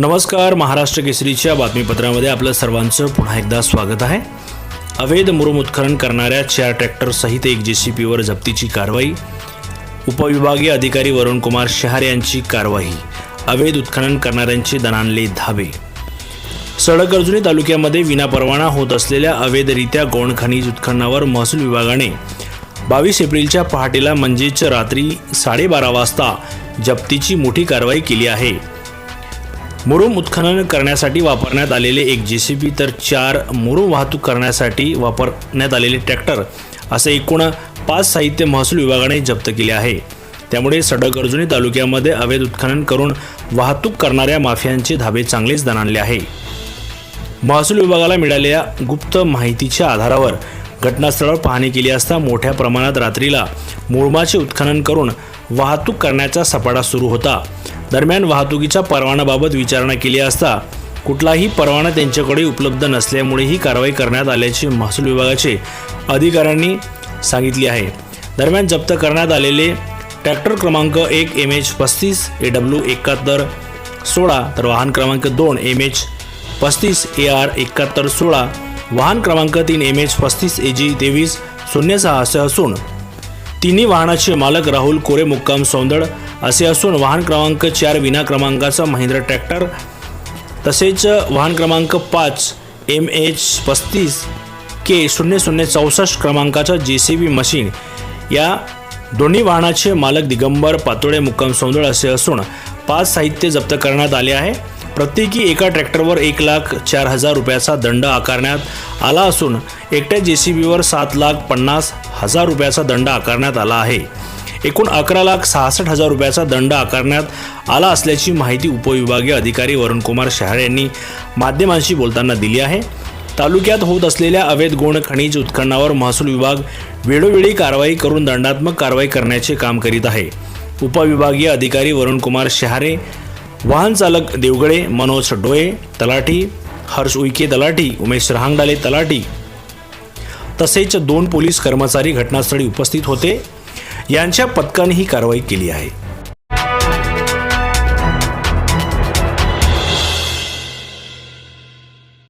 नमस्कार महाराष्ट्र केसरीच्या बातमीपत्रामध्ये आपलं सर्वांचं पुन्हा एकदा स्वागत आहे. अवैध मुरुम उत्खनन करणाऱ्या चार ट्रॅक्टरसहित एक जे सी पीवर जप्तीची कारवाई. उपविभागीय अधिकारी वरुणकुमार शहार यांची कारवाई. अवैध उत्खनन करणाऱ्यांचे दणानले धाबे. सडकअर्जुनी तालुक्यामध्ये विनापरवाना होत असलेल्या अवैधरित्या गौण खनिज उत्खननावर महसूल विभागाने बावीस एप्रिलच्या पहाटेला म्हणजेच रात्री साडेबारा वाजता जप्तीची मोठी कारवाई केली आहे. मुरुम उत्खनन करण्यासाठी वापरण्यात आलेले एक जे सी बी तर चार मुरुम वाहतूक करण्यासाठी वापरण्यात आलेले ट्रॅक्टर असे एकूण पाच साहित्य महसूल विभागाने जप्त केले आहे. त्यामुळे सडक अर्जुनी तालुक्यामध्ये अवैध उत्खनन करून वाहतूक करणाऱ्या माफियांचे धाबे चांगलेच दणाणले आहे. महसूल विभागाला मिळालेल्या गुप्त माहितीच्या आधारावर घटनास्थळावर पाहणी केली असता मोठ्या प्रमाणात रात्रीला मुळमाचे उत्खनन करून वाहतूक करण्याचा सपाटा सुरू होता. दरम्यान वाहतुकीच्या परवानाबाबत विचारणा केली असता कुठलाही परवाना त्यांच्याकडे उपलब्ध नसल्यामुळे ही कारवाई करण्यात आल्याचे महसूल विभागाचे अधिकाऱ्यांनी सांगितले आहे. दरम्यान जप्त करण्यात आलेले ट्रॅक्टर क्रमांक एक एम एच पस्तीस ए डब्ल्यू एकाहत्तर सोळा तर वाहन क्रमांक दोन एम एच पस्तीस ए आर एकाहत्तर सोळा वाहन क्रमांक तीन एम एच पस्तीस ए जी तेवीस शून्य सहा असे असून तिन्ही वाहनाचे मालक राहुल कोरे मुक्काम सौंदड असे असून वाहन क्रमांक चार विना क्रमांकाचा महिंद्रा ट्रॅक्टर तसेच वाहन क्रमांक पाच एम एच पस्तीस के शून्य शून्य चौसष्ट क्रमांकाचा जे सी बी मशीन या दोन्ही वाहनाचे मालक दिगंबर पातोळे मुक्काम सौंदळ असे असून पाच साहित्य जप्त करण्यात आले आहे. प्रत्येकी एका ट्रॅक्टरवर एक लाख चार हजार रुपयाचा दंड आकारण्यात आला असून एकट्या जे सी बीवर सात लाख पन्नास हजार रुपयाचा दंड आकारण्यात आला आहे. एकूण अकरा लाख सहासष्ट हजार रुपयाचा दंड आकारण्यात आला असल्याची माहिती उपविभागीय अधिकारी वरुणकुमार शहार यांनी माध्यमांशी बोलताना दिली आहे. तालुक्यात होत असलेल्या अवैध गोण खनिज उत्खननावर महसूल विभाग वेळोवेळी कारवाई करून दंडात्मक कारवाई करण्याचे काम करीत आहे. उपविभागीय अधिकारी वरुणकुमार शहारे वाहन चालक देवगडे मनोज डोळे तलाठी हर्ष उईके तलाठी उमेश रहांगडाले तलाठी. तसेच दोन पोलीस कर्मचारी घटनास्थळी उपस्थित होते. यांच्या पथकाने ही कारवाई केली आहे.